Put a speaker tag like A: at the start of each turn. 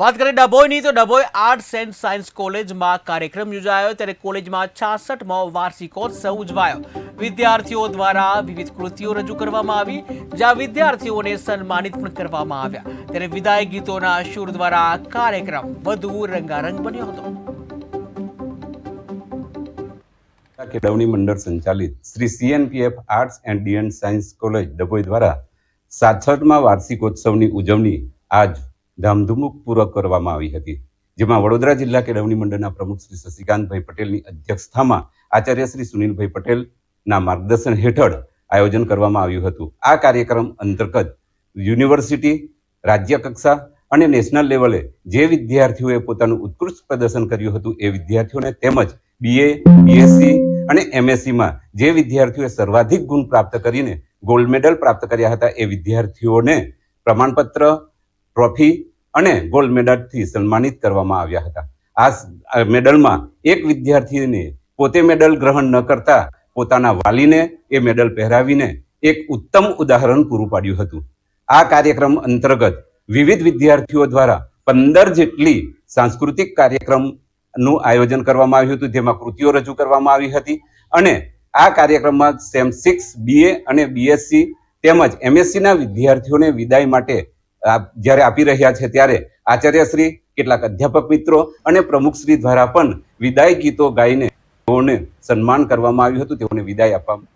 A: વાત કરીએ ડભોઈની, તો ડભોઈ આર્ટ્સ એન્ડ સાયન્સ કોલેજમાં કાર્યક્રમ યોજાયો. ત્યારે કોલેજમાં છાસઠમો વાર્ષિકોત્સવ ઉજવાયો. વિદ્યાર્થીઓ દ્વારા વિવિધ કૃતિઓ રજૂ કરવામાં આવી, જ્યાં વિદ્યાર્થીઓને સન્માનિત પણ કરવામાં આવ્યા. ત્યારે વિદાય ગીતોના સુર દ્વારા કાર્યક્રમ વધુ રંગારંગ બન્યો હતો.
B: કેળવણી મંડળ સંચાલિત Shri CNPF arts and DN science college Dabhoi દ્વારા સાતસઠમાં વાર્ષિકોત્સવની ઉજવણી આજ ધામધૂમપૂર્વક કરવામાં આવી હતી. જેમાં વડોદરા જિલ્લા કેળવણી મંડળના પ્રમુખ શ્રી શશિકાંતભાઈ પટેલની અધ્યક્ષતામાં આચાર્ય શ્રી સુનિલભાઈ પટેલના માર્ગદર્શન હેઠળ આયોજન કરવામાં આવ્યું હતું. આ કાર્યક્રમ અંતર્ગત યુનિવર્સિટી, રાજ્ય કક્ષા અને નેશનલ લેવલે જે વિદ્યાર્થીઓએ પોતાનું ઉત્કૃષ્ટ પ્રદર્શન કર્યું હતું, એ વિદ્યાર્થીઓને તેમજ બીએ બીએસસી અને એમએસસીમાં જે વિદ્યાર્થીઓએ સર્વાધિક ગુણ પ્રાપ્ત કરીને ગોલ્ડ મેડલ પ્રાપ્ત કર્યા હતા, એ વિદ્યાર્થીઓને પ્રમાણપત્ર ટ્રોફી અને ગોલ્ડ મેડલથી સન્માનિત કરવામાં આવ્યા હતા. આ મેડલમાં એક વિદ્યાર્થીને પોતે મેડલ ગ્રહણ ન કરતા પોતાના વાલીને એ મેડલ પહેરાવીને એક ઉત્તમ ઉદાહરણ પૂરું પાડ્યું હતું. આ કાર્યક્રમ અંતર્ગત વિવિધ વિદ્યાર્થીઓ દ્વારા પંદર જેટલી સાંસ્કૃતિક કાર્યક્રમનું આયોજન કરવામાં આવ્યું હતું, જેમાં કૃતિઓ રજૂ કરવામાં આવી હતી. અને આ કાર્યક્રમમાં સેમ સિક્સ બીએ અને બીએસસી તેમજ એમએસસીના વિદ્યાર્થીઓને વિદાય માટે જ્યારે આપી રહ્યા છે ત્યારે આચાર્યશ્રી, કેટલાક અધ્યાપક મિત્રો અને પ્રમુખશ્રી દ્વારા પણ વિદાય ગીતો ગાઈને તેઓને સન્માન કરવામાં આવ્યું હતું, તેઓને વિદાય આપવામાં